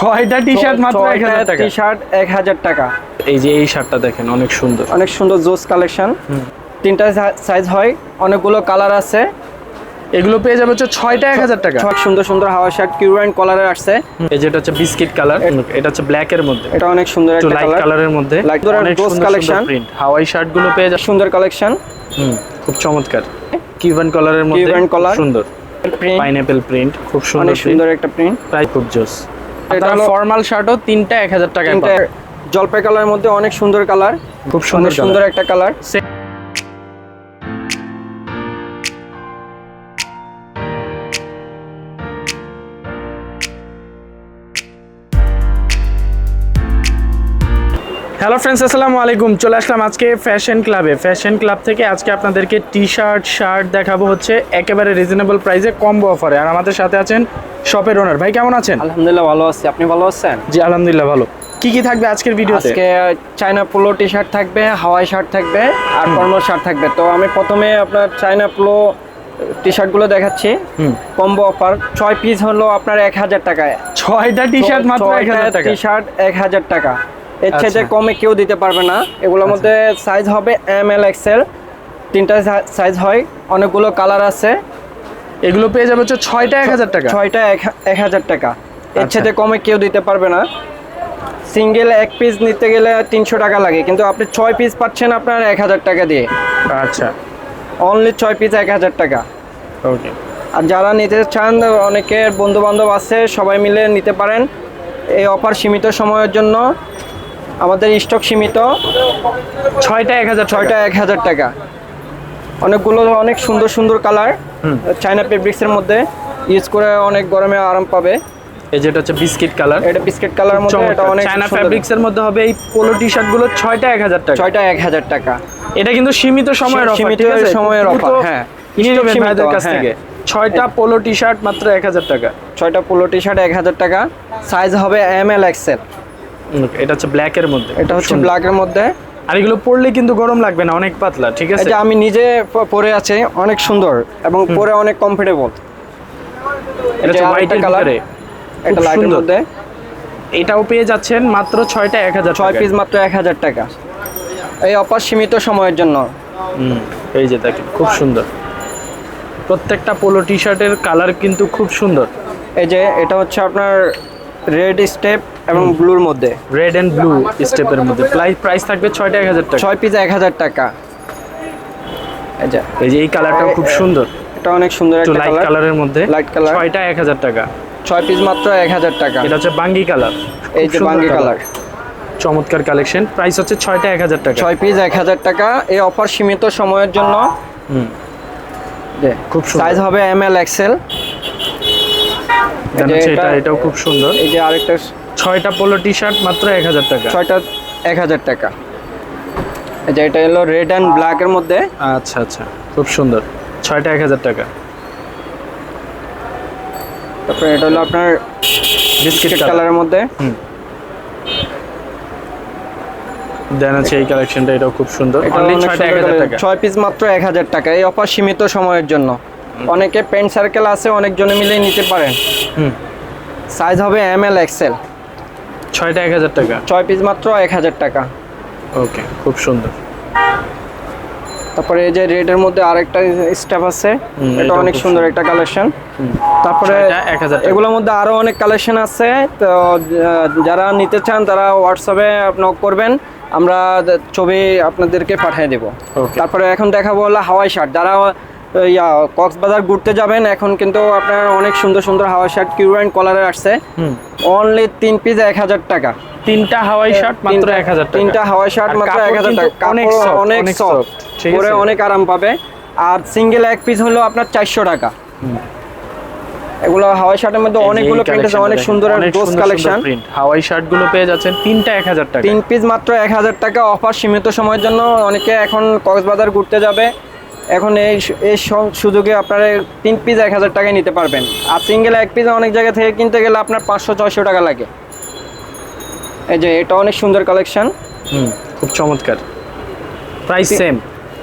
ছয়টা T shirt মাত্র এক হাজার টাকা। টি শার্ট এক হাজার টাকা। এই যে এই শার্টটা দেখেন অনেক সুন্দর। অনেক সুন্দর জোস কালেকশন। তিনটা সাইজ হয় অনেকগুলো কালার আছে। এগুলো পেয়ে যাবে হচ্ছে ছয়টা এক হাজার টাকা। সব সুন্দর সুন্দর হাওয়া শার্ট কিউ অ্যান্ড কলারের আসছে। এই যেটা হচ্ছে বিস্কিট কালার এটা হচ্ছে ব্ল্যাক এর মধ্যে। এটা অনেক সুন্দর একটা লাইট কালার কালারের মধ্যে। অনেক সুন্দর। প্রিন্ট হাওয়াই শার্টগুলো পেয়ে যাবে সুন্দর কালেকশন হুম খুব চমৎকার। কিউবান কালারের মধ্যে color। খুব সুন্দর। প্রিন্ট প্রিন্ট খুব সুন্দর সুন্দর একটা প্রিন্ট প্রায় খুব জোস। এটা ফর্মাল শার্টও তিনটা এক হাজার টাকা। জলপাই কালারের মধ্যে অনেক সুন্দর কালার খুব সুন্দর সুন্দর একটা কালার হ্যালো ফ্রেন্ডস আসসালামু আলাইকুম। চলে আসলাম আজকে ফ্যাশন ক্লাবে ফ্যাশন ক্লাব থেকে আজকে আপনাদেরকে টি শার্ট শার্ট দেখাবো হচ্ছে একেবারে রিজনেবল প্রাইসে কম্বো অফারে আর আমাদের সাথে আছেন শপের ওনার ভাই কেমন আছেন? আলহামদুলিল্লাহ ভালো আছি। আপনি ভালো আছেন? জি আলহামদুলিল্লাহ ভালো। কি কি থাকবে আজকের ভিডিওতে আজকে চায়না পোলো টি শার্ট থাকবে হাওয়াই শার্ট থাকবে আর ফর্মাল শার্ট থাকবে। তো আমি প্রথমে আপনার চায়না পোলো টি শার্টগুলো দেখাচ্ছি। কম্বো অফার ছয় পিস হলো আপনার এক হাজার টাকায়। ছয়টা টি শার্ট মাত্র এক হাজার টাকা। টি শার্ট এক হাজার টাকা। এর আচ্ছা। চেয়ে কমে কেউ দিতে পারবে না। এগুলোর মধ্যে সাইজ হবে এম এল এক্সেল তিনটা সাইজ হয়। অনেকগুলো কালার আছে। এগুলো পেয়ে যাবে হচ্ছে ছয়টা এক হাজার টাকা। ছয়টা এক- হাজার টাকা। এর আচ্ছা। চেয়ে কমে কেউ দিতে পারবে না। সিঙ্গেল এক পিস নিতে গেলে তিনশো টাকা লাগে। কিন্তু আপনি ছয় পিস পাচ্ছেন আপনার এক হাজার টাকা দিয়ে। আচ্ছা। অনলি ছয় পিস এক হাজার টাকা। ওকে আর যারা নিতে চান অনেকের বন্ধু বান্ধব আছে সবাই মিলে নিতে পারেন। এই অফার সীমিত সময়ের জন্য। আমাদের স্টক সীমিত। ছয়টা এক হাজার ছয়টা এক হাজার টাকা। অনেকগুলো অনেক সুন্দর সুন্দর কালার। চায়না ফেব্রিক্সের মধ্যে ইউজ করে অনেক গরমে আরাম পাবে। এই যেটা হচ্ছে বিস্কিট কালার এটা বিস্কিট কালার মধ্যে এটা অনেক চায়না। ফ্যাব্রিক্স এর মধ্যে হবে এই পোলো টি শার্টগুলো ছয়টা এক হাজার টাকা। ছয়টা এক হাজার টাকা। এটা কিন্তু সীমিত সময়ের অফার সীমিত সময়ের offer, হ্যাঁ। নিয়ে নেবেন ভাইদের কাছ হ্যাঁ। থেকে। ছয়টা পোলো টি শার্ট মাত্র এক হাজার টাকা। ছয়টা পোলো টি শার্ট এক হাজার টাকা। সাইজ হবে এম এল এক্সেল এটা হচ্ছে ব্ল্যাক এর মধ্যে। এটা হচ্ছে সুন্দর। ব্ল্যাকের মধ্যে। আর এগুলো পরলে কিন্তু গরম লাগবে না অনেক পাতলা ঠিক আছে? এটা আমি নিজে পরে আছি অনেক সুন্দর এবং পরে অনেক কমফোর্টেবল এটা হচ্ছে হোয়াইট এর কালার এটা লাইটের মধ্যে। এটাও পেয়ে যাচ্ছেন মাত্র ছয়টা এক হাজার ছয় পিস মাত্র এক হাজার টাকা। এই অফার সীমিত সময়ের জন্য। এই যে দেখেন খুব সুন্দর। প্রত্যেকটা পোলো টি শার্টের কালার কিন্তু খুব সুন্দর। এই যে এটা হচ্ছে আপনার রেড স্টেপ এবং ব্লুর মধ্যে। রেড এন্ড ব্লু স্টেপের মধ্যে। প্রাইস থাকবে ছয়টা এক হাজার টাকা। ছয় পিস এক হাজার টাকা। এই যে। এই যে এই কালারটাও খুব সুন্দর। এটা অনেক সুন্দর একটা লাইট কালার কালারের মধ্যে। Light color। ছয়টা এক হাজার টাকা। ছয় পিস মাত্র এক হাজার টাকা। এটা হচ্ছে বাঙ্গি কালার। এই যে বাঙ্গি কালার চমৎকার কালেকশন প্রাইস হচ্ছে ছয়টা এক হাজার টাকা। ছয় পিস এক হাজার টাকা। এই অফার সীমিত সময়ের জন্য। খুব সাইজ হবে এম এল এক্সেল দেন হচ্ছে এটা এটা- এটাও খুব সুন্দর। এই যে আরেকটা ছয়টা পোলো টি শার্ট মাত্র এক হাজার টাকা। ছয়টা এক হাজার টাকা। এই যে এটা হলো রেড অ্যান্ড ব্ল্যাকের মধ্যে। আচ্ছা আচ্ছা খুব সুন্দর। ছয়টা এক হাজার টাকা। তারপরে এটা হলো আপনার বিস্কিট কালারের মধ্যে। দেন আছে এই কালেকশনটা এটাও খুব সুন্দর। অনলি টাকা। ছয় পিস মাত্র এক হাজার টাকা এই অফার সীমিত সময়ের জন্য। অনেকে পেন্ট সার্কেল আছে অনেকজনে মিলে নিতে পারেন। হুম। সাইজ হবে এম এল এক্সেল ছয়টা এক হাজার টাকা? ছয় পিস মাত্র এক হাজার টাকা। ওকে খুব সুন্দর। তারপরে এই যে রেডের মধ্যে আরেকটা স্টেপ আছে। এটা অনেক সুন্দর একটা কালেকশন তারপরে এক হাজার এগুলোর মধ্যে আরও অনেক কালেকশন আছে। তো যারা নিতে চান তারা হোয়াটসঅ্যাপে নক করবেন। আমরা ছবি আপনাদেরকে পাঠিয়ে দেব। তারপরে এখন দেখাবো হলো হাওয়াই শার্ট যারা ইয়া কক্সবাজার ঘুরতে যাবেন। এখন কিন্তু আপনার অনেক সুন্দর সুন্দর হাওয়াই শার্ট কিউ অ্যান্ড কলারের আসছে। অনলি তিন পিস এক হাজার টাকা। তিনটা হাওয়াই শার্ট মাত্র এক হাজার তিনটা হাওয়াই শার্ট মাত্র এক হাজার টাকা। অনেক কাপড় অনেক সফট পরে অনেক আরাম পাবে। আর সিঙ্গেল এক পিস হলো আপনার চারশো টাকা। এগুলো হাওয়াই শার্টের মধ্যে অনেকগুলো প্রিন্ট আছে অনেক সুন্দর ডোজ কালেকশন হাওয়াই শার্টগুলো পেয়ে যাচ্ছেন তিনটা এক হাজার টাকা। তিন পিস মাত্র এক হাজার টাকা অফার সীমিত সময়ের জন্য। অনেকে এখন কক্সবাজার ঘুরতে যাবে। এখন এই এই সুযোগে আপনারা তিন পিস এক হাজার টাকায় নিতে পারবেন। আর সিঙ্গেল এক পিস অনেক জায়গা থেকে কিনতে গেলে আপনার পাঁচশো ছয়শো টাকা লাগে। এই যে এটা অনেক সুন্দর কালেকশন হুম খুব চমৎকার। প্রাইস সেম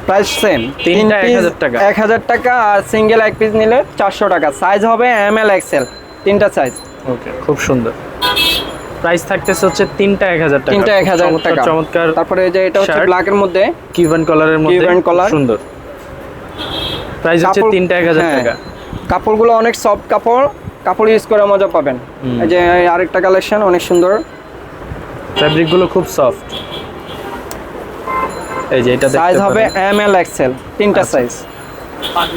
প্রাইস সেম তিনটা 1000 টাকা। এক হাজার টাকা আর সিঙ্গেল এক পিস নিলে চারশো টাকা। সাইজ হবে এম এল এক্সেল তিনটা সাইজ ওকে খুব সুন্দর। প্রাইস থাকতেছে হচ্ছে তিনটা এক হাজার টাকা। তিনটা এক হাজার টাকা। চমৎকার তারপরে এই যে এটা হচ্ছে। ব্ল্যাকের মধ্যে। কিউবান কলারের মধ্যে। Cuban collar। সুন্দর। প্রাইস হচ্ছে কাপড়- তিনটা এক হাজার হ্যাঁ, টাকা। কাপড়গুলো অনেক সফট কাপড় কাপড় ইউজ করে মজা পাবেন। এই যে আরেকটা কালেকশন অনেক সুন্দর। ফ্যাব্রিকগুলো খুব সফট এই যে এটা সাইজ হবে এম এল এক্সেল তিনটা আচ্ছা। সাইজ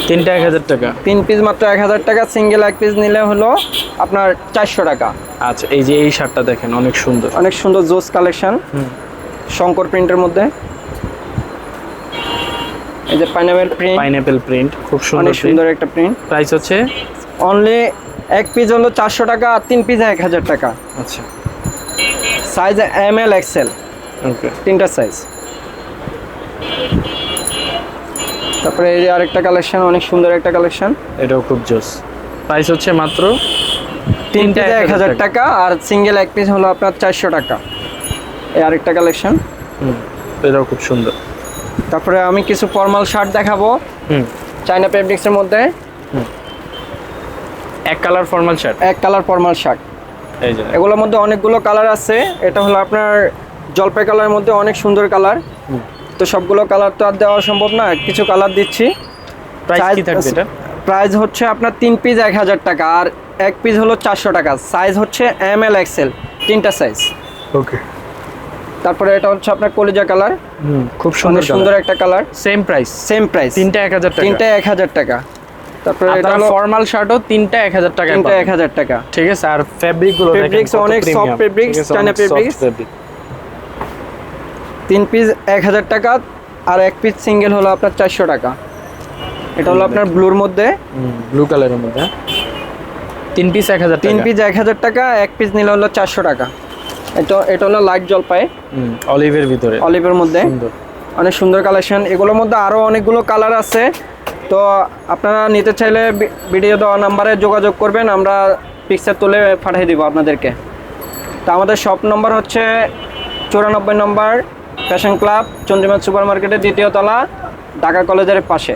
তিনটা এক হাজার টাকা। তিন পিস মাত্র এক হাজার টাকা সিঙ্গেল এক পিস নিলে হলো আপনার চারশো টাকা। আচ্ছা এই যে এই শার্টটা দেখেন অনেক সুন্দর। অনেক সুন্দর জোস কালেকশন শঙ্কর প্রিন্টের মধ্যে। এই যে পাইনাপেল প্রিন্ট পাইনাপেল প্রিন্ট খুব সুন্দর অনেক সুন্দর একটা প্রিন্ট প্রাইস হচ্ছে? অনলি এক পিস হলো চারশো টাকা আর তিন পিস এক হাজার টাকা। আচ্ছা। Size M L XL okay তিনটা সাইজ তারপরে এই যে আরেকটা কালেকশন অনেক সুন্দর একটা কালেকশন এটাও খুব জোস। প্রাইস হচ্ছে মাত্র তিন তিনটা এক হাজার টাকা আর সিঙ্গেল এক পিস হলো আপনার চারশো টাকা। এই আরেকটা কালেকশন এটাও খুব সুন্দর। তারপরে আমি কিছু ফর্মাল শার্ট দেখাবো। হুম। চাইনা ফেব্রিক্সের মধ্যে। এক কালার ফর্মাল শার্ট এক কালার ফর্মাল শার্ট এই যে। এগুলোর মধ্যে অনেকগুলো কালার আছে। এটা হলো আপনার জলপাই কালারের মধ্যে অনেক সুন্দর কালার হুম। তো সবগুলো কালার তো আর দেওয়া সম্ভব না। কিছু কালার দিচ্ছি। প্রাইস কি থাকবে এটা? প্রাইস হচ্ছে আপনার তিন পিস এক হাজার টাকা। আর এক পিস হলো চারশো টাকা। সাইজ হচ্ছে এম এল এক্সেল তিনটা সাইজ ওকে তারপরে এটা হচ্ছে আপনার কলিজা কালার। খুব সুন্দর সুন্দর একটা colour. Same price same price তিনটা এক হাজার টাকা। তিনটা এক হাজার টাকা। তারপরে এটা হলো ফর্মাল শার্টও তিনটা এক হাজার টাকা তিনটা এক হাজার টাকা। ঠিক আছে আর ফ্যাব্রিকগুলো কত অনেক অনেক soft fabrics। fabric। তিন পিস এক হাজার টাকা আর এক পিস সিঙ্গেল হলো আপনার চারশো টাকা। এটা হলো আপনার ব্লুর মধ্যে। ব্লু কালারের মধ্যে? তিন পিস এক হাজার তিন পিস এক হাজার টাকা এক পিস নিলে হলো চারশো টাকা। এটা এটা হলো লাইট জলপাই। অলিভের ভিতরে। অলিভের মধ্যে। অনেক সুন্দর কালেকশন এগুলোর মধ্যে আরও অনেকগুলো কালার আছে। তো আপনারা নিতে চাইলে ভিডিও দেওয়া নাম্বারে যোগাযোগ করবেন আমরা পিকচার তুলে পাঠিয়ে দিব আপনাদেরকে। তো আমাদের শপ নম্বর হচ্ছে চুরানব্বই number fashion club Chandrima super মার্কেটের দ্বিতীয় তলা ঢাকা কলেজের পাশে।